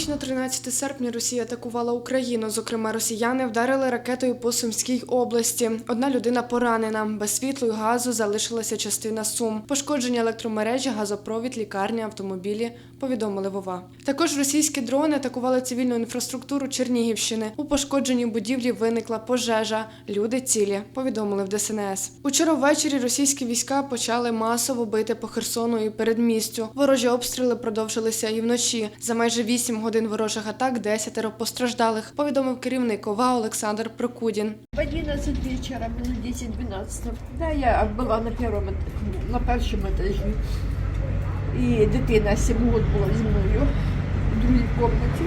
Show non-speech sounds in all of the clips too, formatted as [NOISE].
ніч на 13 серпня Росія атакувала Україну. Зокрема, росіяни вдарили ракетою по Сумській області. Одна людина поранена. Без світлу і газу залишилася частина сум. Пошкодження електромережі, газопровід, лікарні, автомобілі Повідомили Вова. Також російські дрони атакували цивільну інфраструктуру Чернігівщини. У пошкодженій будівлі виникла пожежа. Люди цілі. Повідомили в ДСНС. Учора ввечері російські війська почали масово бити по Херсону і передмістю. Ворожі обстріли продовжилися і вночі. За майже 8 годин ворожих атак десятеро постраждалих. Повідомив керівник ОВА Олександр Прокудін. В 11 вечера, было 10-12. Да, я была на первом, эт- на першому етажі. І дитина 7 років була зі мною в другій кімнаті.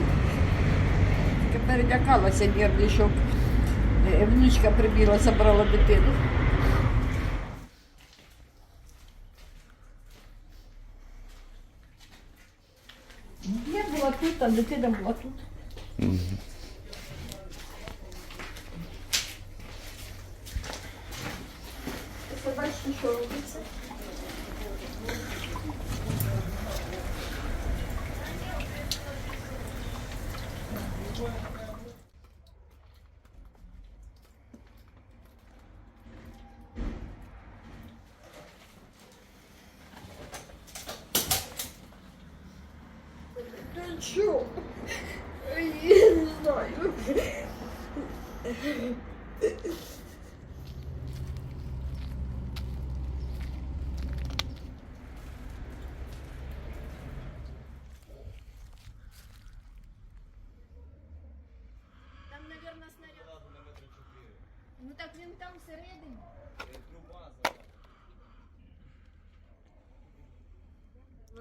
Перелякалася нервний шок. Е, Внучка прибігла, забрала дитину. Я була тут, а дитина була тут. Це бачите, що робиться? Ну так він там всередині.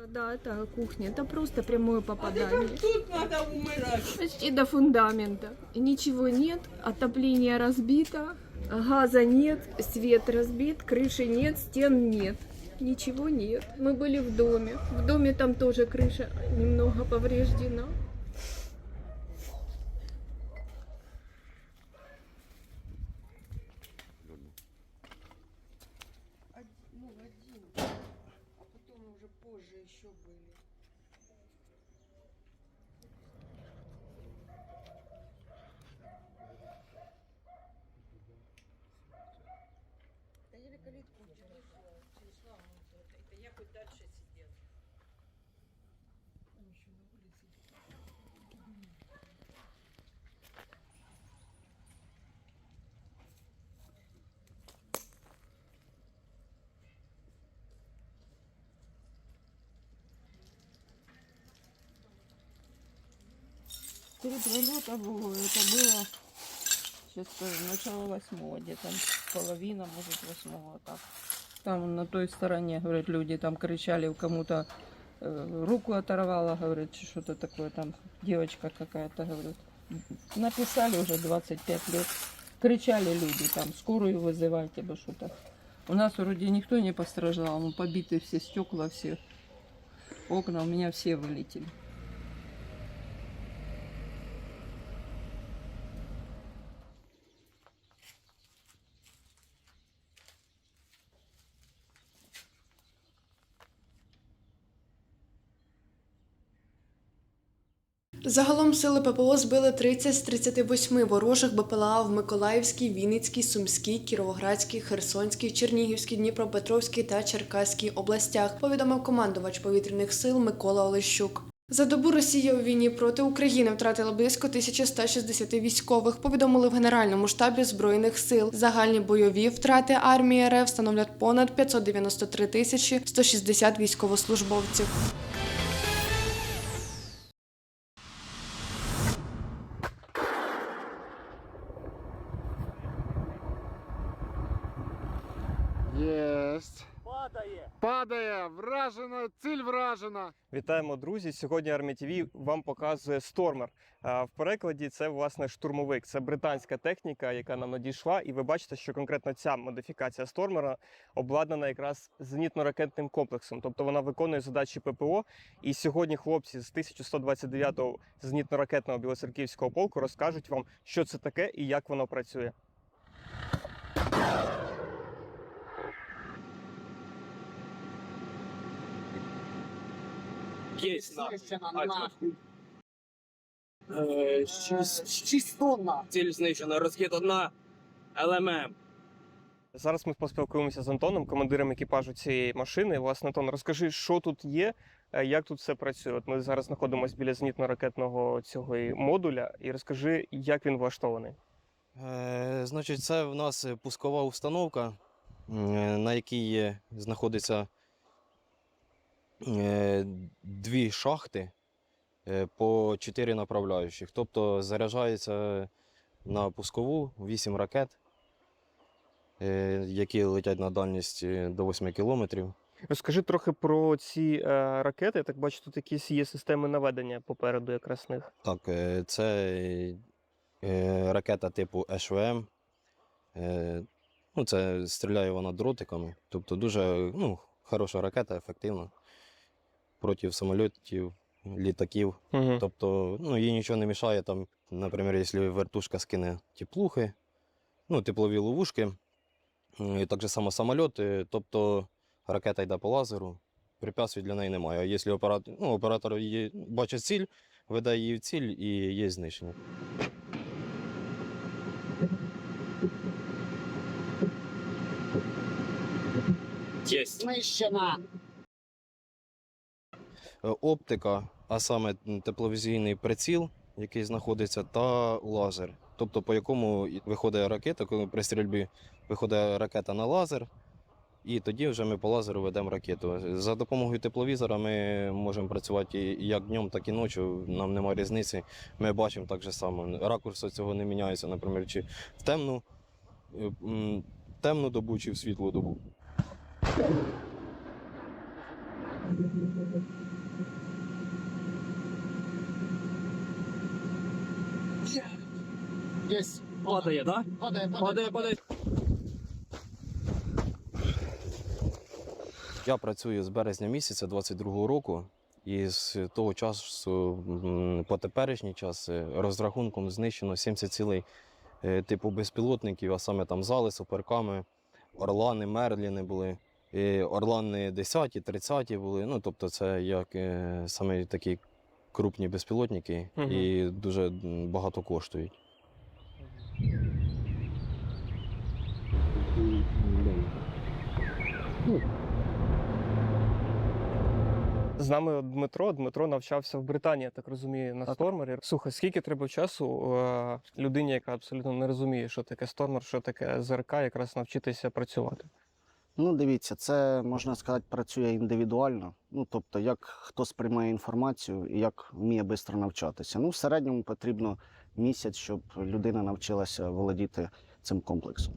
Да, это кухня. Это просто прямое попадание. Тут надо умирать. Почти до фундамента. Ничего нет, отопление разбито, газа нет, свет разбит, крыши нет, стен нет. Ничего нет. Мы были в доме. В доме там тоже крыша немного повреждена. Ну, один. А потом уже позже еще были. Да еле калитку Перед прилетом это было сейчас скажу, начало восьмого, где-то половина, может, восьмого так. Там на той стороне, говорят, люди там кричали, кому-то э, руку оторвала, говорит, что-то такое там, девочка какая-то, говорит. Написали уже 25 лет, кричали люди там, скорую вызывайте, бы что-то. У нас вроде никто не пострадал, ну, побиты все стекла, все окна, у меня все вылетели. Загалом сили ППО збили 30 з 38 ворожих БПЛА в Миколаївській, Вінницькій, Сумській, Кіровоградській, Херсонській, Чернігівській, Дніпропетровській та Черкаській областях. Повідомив командувач повітряних сил Микола Олещук. За добу Росія у війні проти України втратила близько 1160 військових. Повідомили в Генеральному штабі збройних сил. Загальні бойові втрати армії РФ становлять понад 593 тисячі 160 військовослужбовців. Падає. Вражена, ціль вражена. Вітаємо, друзі! Сьогодні Армія ТВ вам показує. А В перекладі це власне штурмовик. Це британська техніка, яка нам надійшла. І ви бачите, що конкретно ця модифікація Стормера обладнана якраз зенітно-ракетним комплексом. Тобто вона виконує задачі ППО. І сьогодні хлопці з 1129-го зенітно-ракетного білоцерківського полку розкажуть вам, що це таке і як воно працює. Есть. Е, шість- тонн. Ціль знищена, розхід одна ЛММ. Зараз ми поспілкуємося з Антоном, командиром екіпажу цієї машини. Власне, Антон, розкажи, що тут є, е, як тут все працює. От ми зараз знаходимося біля зенітно-ракетного цього і модуля, і розкажи, як він влаштований. Е, значить, це в нас е, пускова установка, м, на якій є- знаходиться е, дві шахти е, по чотири направляючих. Тобто заряджається на пускову 8 ракет, е, які летять на дальність е, до 8 кілометрів. Розкажи трохи про ці е, ракети. Я так бачу, тут якісь є системи наведення попереду якраз них. Так, е, це е, ракета типу ШВМ. Е, ну, це стріляє вона дротиками. Тобто дуже ну, хороша ракета, ефективна. Проти самольотів, літаків. Угу. Тобто, ну, їй нічого не мішає, там, наприклад, якщо вертушка скине теплухи, ну, теплові ловушки, і так же само самольот, е, тобто ракета йде по лазеру, препятствий для неї немає. А якщо оператор, ну, оператор її бачить ціль, веде її в ціль і є знищення. Єсть. Знищена. Е, Оптика, а саме тепловізійний приціл, який знаходиться, та лазер. Тобто, по якому виходить ракета, коли при стрільбі виходить ракета на лазер, і тоді вже ми по лазеру ведемо ракету. За допомогою тепловізора ми можемо працювати як днем, так і ночі. Нам немає різниці. Ми бачимо так же само. Ракурс цього не міняється, наприклад, чи в темну, е, темну добу, чи в світлу добу. Єсть. Падає, так? Падає, Падає, падає. Я працюю з березня місяця 22-го року, і з того часу по теперішній час е, розрахунком знищено 70 цілей е, типу безпілотників, а саме там зали з оперками, орлани, мерліни були. І орлани 10, 30 були. Ну, тобто, це як е, саме такі крупні безпілотники Мгм. і дуже багато коштують. З нами Дмитро. Дмитро навчався в Британії, я так розумію, на стормері. Слухай, скільки треба часу е, людині, яка абсолютно не розуміє, що таке стормер, що таке ЗРК, якраз навчитися працювати. Ну, дивіться, це можна сказати, працює індивідуально. Ну, тобто, як хто сприймає інформацію і як вміє швидко навчатися. Ну, в середньому потрібно місяць, щоб людина навчилася володіти цим комплексом.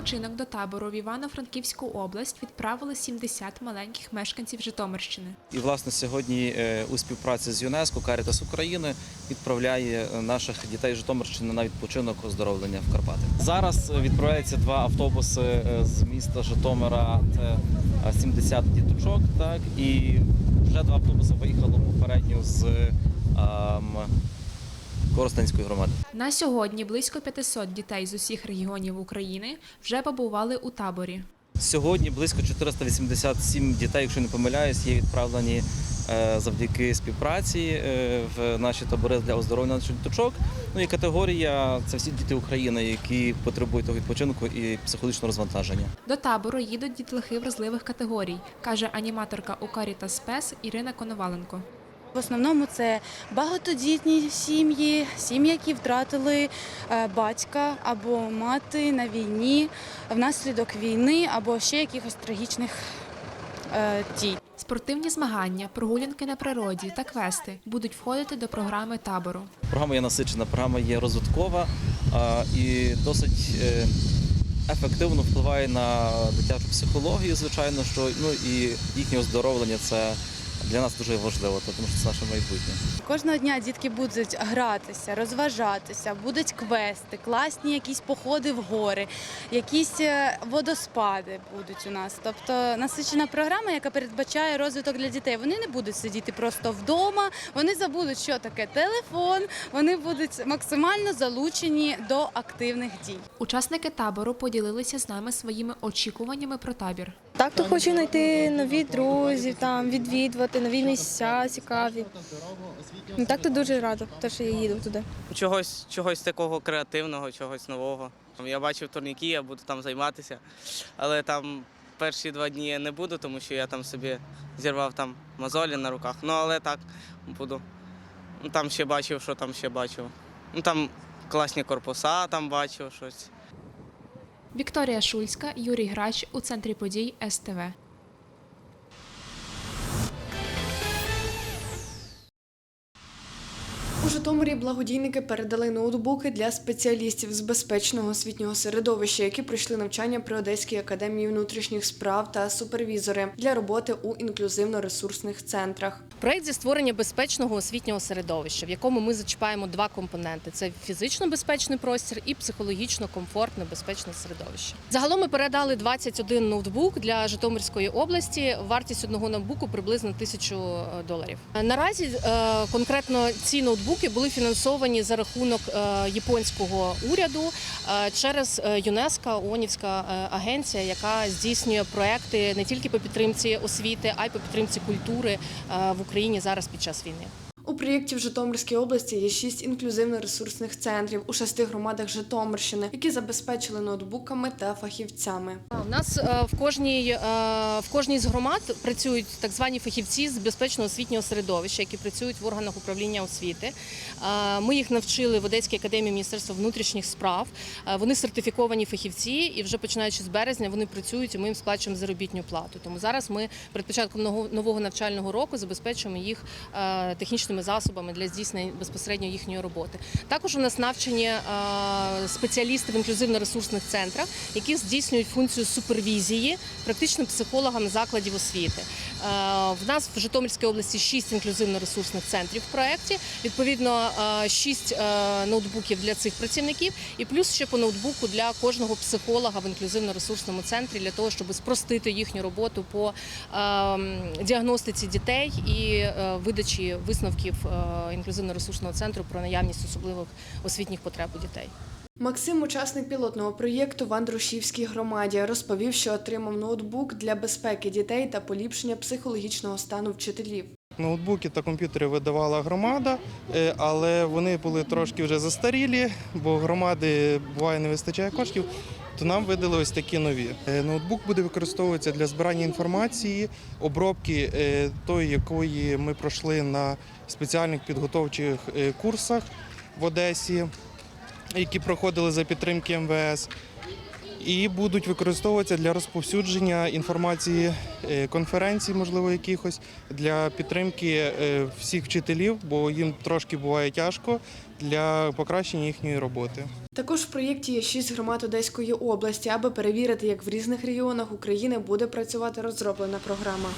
Відпочинок до табору в Івано-Франківську область відправили 70 маленьких мешканців Житомирщини. І власне сьогодні е, у співпраці з ЮНЕСКО Карітас України відправляє е, наших дітей Житомирщини на відпочинок оздоровлення в Карпати. Зараз відправляються два автобуси е, з міста Житомира. Це е, 70 діточок. Так і вже два автобуси виїхало попередньо з ем, Коростенської громади. На сьогодні близько 500 дітей з усіх регіонів України вже побували у таборі. Сьогодні близько 487 дітей, якщо не помиляюсь, є відправлені е, завдяки співпраці е, в наші табори для оздоровлення наших діточок. Ну і категорія це всі діти України, які потребують того відпочинку і психологічного розвантаження. До табору їдуть дітлахи вразливих категорій, каже аніматорка у Каріта Спес Ірина Коноваленко. В основному це багатодітні сім'ї, сім'ї, які втратили е, батька або мати на війні внаслідок війни або ще якихось трагічних е, дій. Спортивні змагання, прогулянки на природі та квести будуть входити до програми табору. Програма є насичена, програма є розвиткова і досить е, ефективно впливає на дитячу психологію, звичайно, що ну і їхнє оздоровлення це для нас дуже важливо, тому що це наше майбутнє. Кожного дня дітки будуть гратися, розважатися, будуть квести, класні якісь походи в гори, якісь е, водоспади будуть у нас. Тобто насичена програма, яка передбачає розвиток для дітей. Вони не будуть сидіти просто вдома, вони забудуть, що таке телефон, вони будуть максимально залучені до активних дій. Учасники табору поділилися з нами своїми очікуваннями про табір. Так, то хочу знайти нові друзів, там відвідувати нові місця цікаві. Ну, так то дуже рада, те, що я їду туди. Чогось, чогось такого креативного, чогось нового. Я бачив турніки, я буду там займатися, але там перші два дні я не буду, тому що я там собі зірвав там мозолі на руках. Ну але так буду. Ну, Там ще бачив, що там ще бачив. Ну там класні корпуса, там бачив щось. Вікторія Шульська, Юрій Грач у центрі подій СТВ. Житомирі благодійники передали ноутбуки для спеціалістів з безпечного освітнього середовища, які пройшли навчання при Одеській академії внутрішніх справ та супервізори для роботи у інклюзивно-ресурсних центрах. Проект зі створення безпечного освітнього середовища, в якому ми зачіпаємо два компоненти: це фізично безпечний простір і психологічно комфортне безпечне середовище. Загалом ми передали 21 ноутбук для Житомирської області. Вартість одного ноутбуку приблизно тисячу е, доларів. Наразі е, конкретно ці ноутбуки були фінансовані за рахунок е, японського уряду е, через е, ЮНЕСКО, ООНівська агенція, яка здійснює проекти не тільки по підтримці освіти, а й по підтримці культури в Україні зараз під час війни. У проєкті в Житомирській області є шість інклюзивно-ресурсних центрів у шести громадах Житомирщини, які забезпечили ноутбуками та фахівцями. У нас е, в кожній е, в кожній з громад працюють так звані фахівці з безпечного освітнього середовища, які працюють в органах управління освіти. Е, Ми їх навчили в Одеській академії Міністерства внутрішніх справ. Вони сертифіковані фахівці, і вже починаючи з березня вони працюють. і Ми їм сплачуємо заробітну плату. Тому зараз ми перед початком нового- навчального року забезпечуємо їх е, технічними засобами для здійснення безпосередньо їхньої роботи. Також у нас навчені е, спеціалісти в інклюзивно-ресурсних центрах, які здійснюють функцію супервізії практичним психологам закладів освіти. Е, В нас в Житомирській області шість інклюзивно-ресурсних центрів в проєкті. Відповідно, е, шість е, ноутбуків для цих працівників, і плюс ще по ноутбуку для кожного психолога в інклюзивно-ресурсному центрі для того, щоб спростити їхню роботу по е, діагностиці дітей і видачі висновків е, інклюзивно-ресурсного центру про наявність особливих освітніх потреб у дітей. Максим, учасник пілотного проєкту в Андрушівській громаді, розповів, що отримав ноутбук для безпеки дітей та поліпшення психологічного стану вчителів. Ноутбуки та комп'ютери видавала громада, е, але вони були трошки вже застарілі, бо громади буває не вистачає коштів. То нам видали ось такі нові. Е, Ноутбук буде використовуватися для збирання інформації, обробки е, тої, якої ми пройшли на спеціальних підготовчих е, курсах в Одесі, які проходили за підтримки МВС. І будуть використовуватися для розповсюдження інформації конференцій, можливо, якихось для підтримки всіх вчителів, бо їм трошки буває тяжко для покращення їхньої роботи. Також в проєкті є шість громад Одеської області, аби перевірити, як в різних регіонах України буде працювати розроблена програма.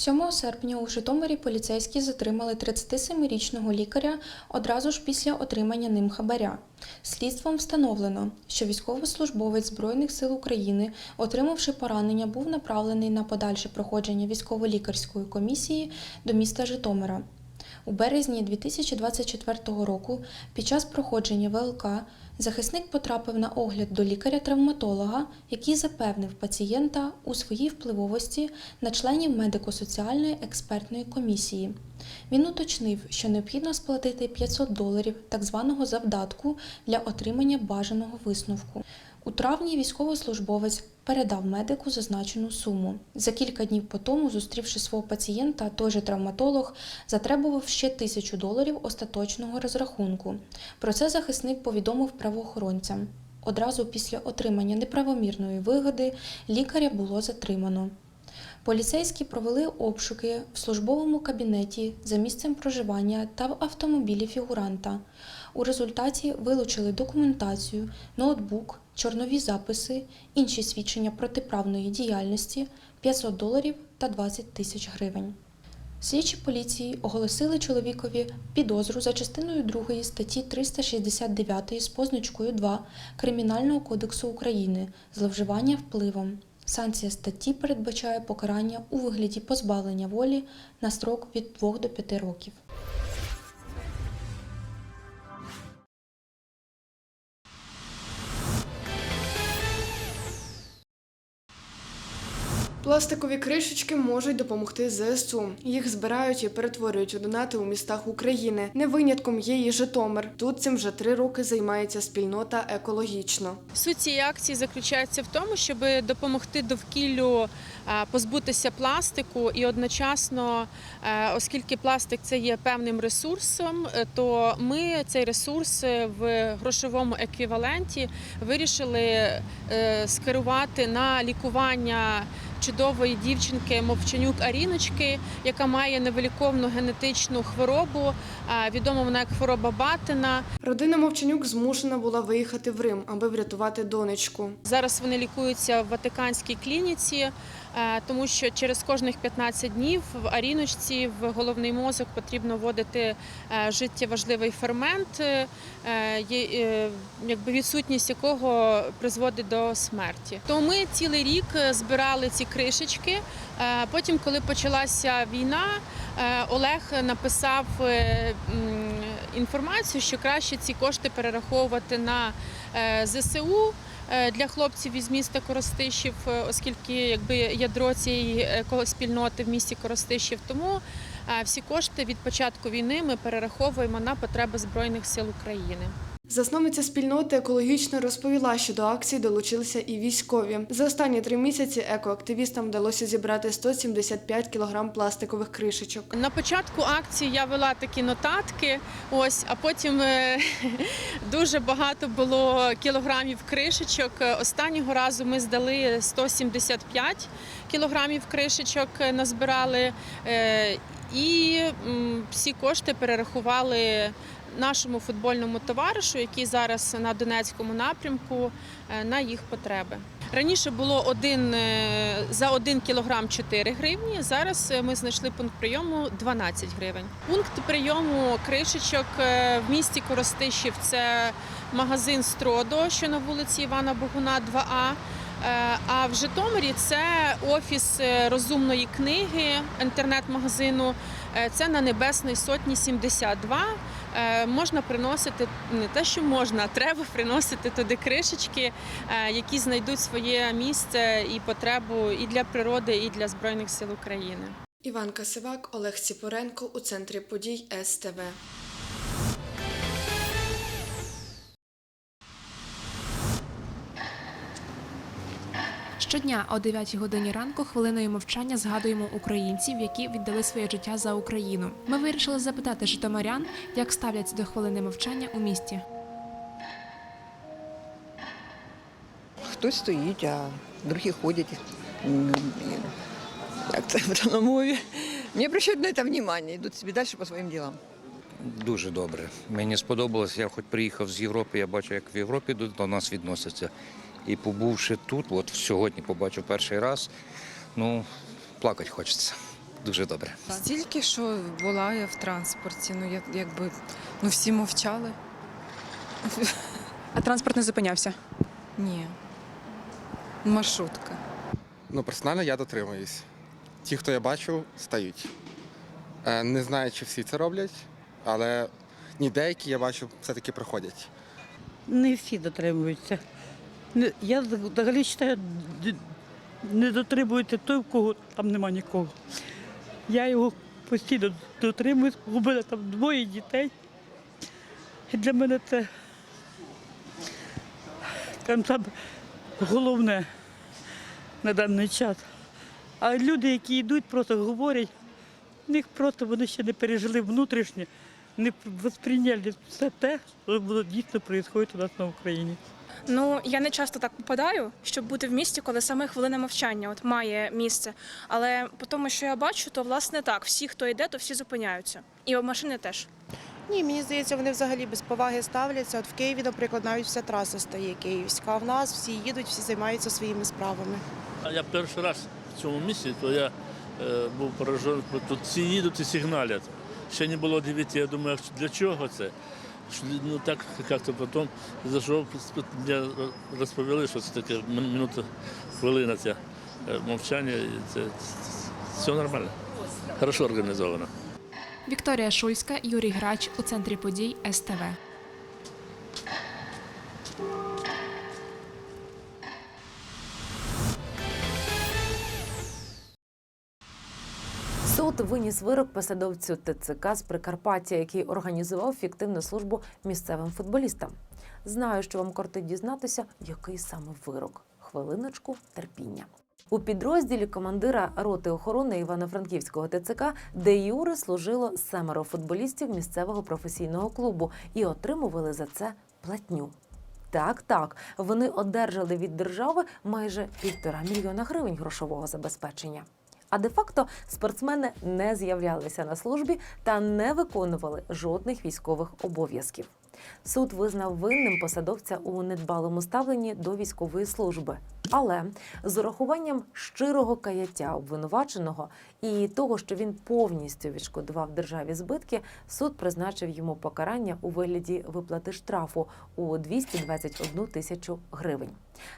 7 серпня у Житомирі поліцейські затримали 37-річного лікаря одразу ж після отримання ним хабаря. Слідством встановлено, що військовослужбовець Збройних сил України, отримавши поранення, був направлений на подальше проходження військово-лікарської комісії до міста Житомира. У березні 2024 року під час проходження ВЛК захисник потрапив на огляд до лікаря-травматолога, який запевнив пацієнта у своїй впливовості на членів медико-соціальної експертної комісії. Він уточнив, що необхідно сплатити 500 доларів так званого завдатку для отримання бажаного висновку. У травні військовослужбовець передав медику зазначену суму. За кілька днів по тому, зустрівши свого пацієнта, той же травматолог затребував ще тисячу доларів остаточного розрахунку. Про це захисник повідомив правоохоронцям. Одразу після отримання неправомірної вигоди лікаря було затримано. Поліцейські провели обшуки в службовому кабінеті за місцем проживання та в автомобілі фігуранта. У результаті вилучили документацію, ноутбук, чорнові записи, інші свідчення протиправної діяльності, 500 доларів та 20 тисяч гривень. Слідчі поліції оголосили чоловікові підозру за частиною 2 статті 369 з позначкою 2 Кримінального кодексу України зловживання впливом. Санкція статті передбачає покарання у вигляді позбавлення волі на строк від 2 до 5 років. Пластикові кришечки можуть допомогти ЗСУ. Їх збирають і перетворюють у донати у містах України. Не винятком є і Житомир. Тут цим вже три роки займається спільнота екологічно. Суть цієї акції заключається в тому, щоб допомогти довкіллю е, позбутися пластику і одночасно, е, оскільки пластик це є певним ресурсом, е, то ми цей ресурс в грошовому еквіваленті вирішили скерувати на лікування. Чудової дівчинки Мовчанюк Аріночки, яка має невиліковну генетичну хворобу, відома вона як хвороба Батина. Родина Мовчанюк змушена була виїхати в Рим, аби врятувати донечку. Зараз вони лікуються в Ватиканській клініці, тому що через кожних 15 днів в Аріночці в головний мозок потрібно вводити е, життєважливий фермент, е, е, якби відсутність якого призводить до смерті. То ми цілий рік збирали ці кришечки. Е, Потім, коли почалася війна, е, Олег написав е, інформацію, що краще ці кошти перераховувати на ЗСУ для хлопців із міста Коростишів, е, оскільки якби ядро цієї екоспільноти в місті Коростишів. Тому всі кошти від початку війни ми перераховуємо на потреби Збройних сил України. Засновниця спільноти екологічно розповіла, що до акції долучилися і військові. За останні три місяці екоактивістам вдалося зібрати 175 кілограм пластикових кришечок. На початку акції я вела такі нотатки, ось, а потім е, [LAUGHS] дуже багато було кілограмів кришечок. Останнього разу ми здали 175 кілограмів кришечок, е, назбирали. е, І всі кошти перерахували нашому футбольному товаришу, який зараз на Донецькому напрямку, е, на їх потреби. Раніше було один е, за 1 кілограм 4 гривні. Зараз е, ми знайшли пункт прийому 12 гривень. Пункт прийому кришечок в місті Коростишів це магазин Стродо, що на вулиці Івана Богуна, 2А. Е, А в Житомирі це офіс розумної книги, інтернет-магазину. Це на Небесної сотні 72. Е, Можна приносити не те, що можна, а треба приносити туди кришечки, е, які знайдуть своє місце і потребу і для природи, і для Збройних сил України. Іван Касивак, Олег Ціпоренко у центрі подій СТВ. Щодня о 9 годині ранку хвилиною мовчання згадуємо українців, які віддали своє життя за Україну. Ми вирішили запитати житомирян, як ставляться до хвилини мовчання у місті. Хтось стоїть, а другі ходять. Як це в на мові? Не обращають на це увагу, йдуть собі далі по своїм ділам. Дуже добре. Мені сподобалось. Я хоч приїхав з Європи, я бачу, як в Європі до нас відносяться. І побувши тут, от сьогодні побачив перший раз, ну, плакати хочеться. Дуже добре. Стільки, що була я в транспорті, ну як, якби ну всі мовчали. А транспорт не зупинявся? Ні. Маршрутка. Ну, персонально я дотримуюсь. Ті, хто я бачу, стають. Е, Не знаю, чи всі це роблять, але ні, деякі я бачу, все-таки проходять. Не всі дотримуються. Я взагалі вважаю, не дотримується той, в кого там нема нікого. Я його постійно дотримуюсь, у мене там двоє дітей. І для мене це скажімо так, головне на даний час. А люди, які йдуть, просто говорять, в них просто вони ще не пережили внутрішнє, не восприйняли все те, що дійсно відбувається у нас на Україні. Ну я не часто так попадаю, щоб бути в місті, коли саме хвилина мовчання от має місце. Але по тому, що я бачу, то власне так, всі, хто йде, то всі зупиняються. І машини теж. Ні, мені здається, вони взагалі без поваги ставляться. От в Києві, наприклад, навіть вся траса стає київська. А в нас всі їдуть, всі займаються своїми справами. А я перший раз в цьому місці, то я е, був поражений, бо тут всі їдуть і сигналять. Ще не було 9, я думаю, для чого це? Ну так як-то потім зайшов, мені розповіли, що це таке мин- минута, хвилина ця е, мовчання, і це, все нормально. Хорошо організовано. Вікторія Шульська, Юрій Грач у центрі подій СТВ. Суд виніс вирок посадовцю ТЦК з Прикарпаття, який організував фіктивну службу місцевим футболістам. Знаю, що вам кортить дізнатися, який саме вирок. Хвилиночку терпіння. У підрозділі командира роти охорони Івано-Франківського ТЦК, де Юри служило семеро футболістів місцевого професійного клубу і отримували за це платню. Так, так, вони одержали від держави майже півтора мільйона гривень грошового забезпечення. А де-факто спортсмени не з'являлися на службі та не виконували жодних військових обов'язків. Суд визнав винним посадовця у недбалому ставленні до військової служби. Але з урахуванням щирого каяття обвинуваченого і того, що він повністю відшкодував державі збитки, суд призначив йому покарання у вигляді виплати штрафу у 221 тисячу гривень.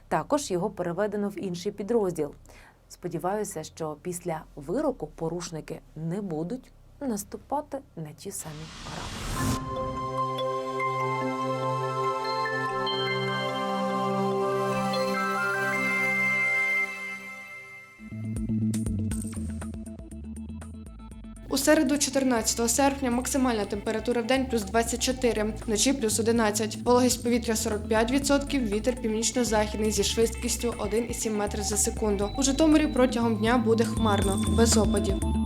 Також його переведено в інший підрозділ. Сподіваюся, що після вироку порушники не будуть наступати на ті самі граблі. У середу, 14 серпня, максимальна температура в день плюс 24, вночі плюс 11. Вологість повітря 45%, вітер північно-західний зі швидкістю 1,7 метрів за секунду. У Житомирі протягом дня буде хмарно, без опадів.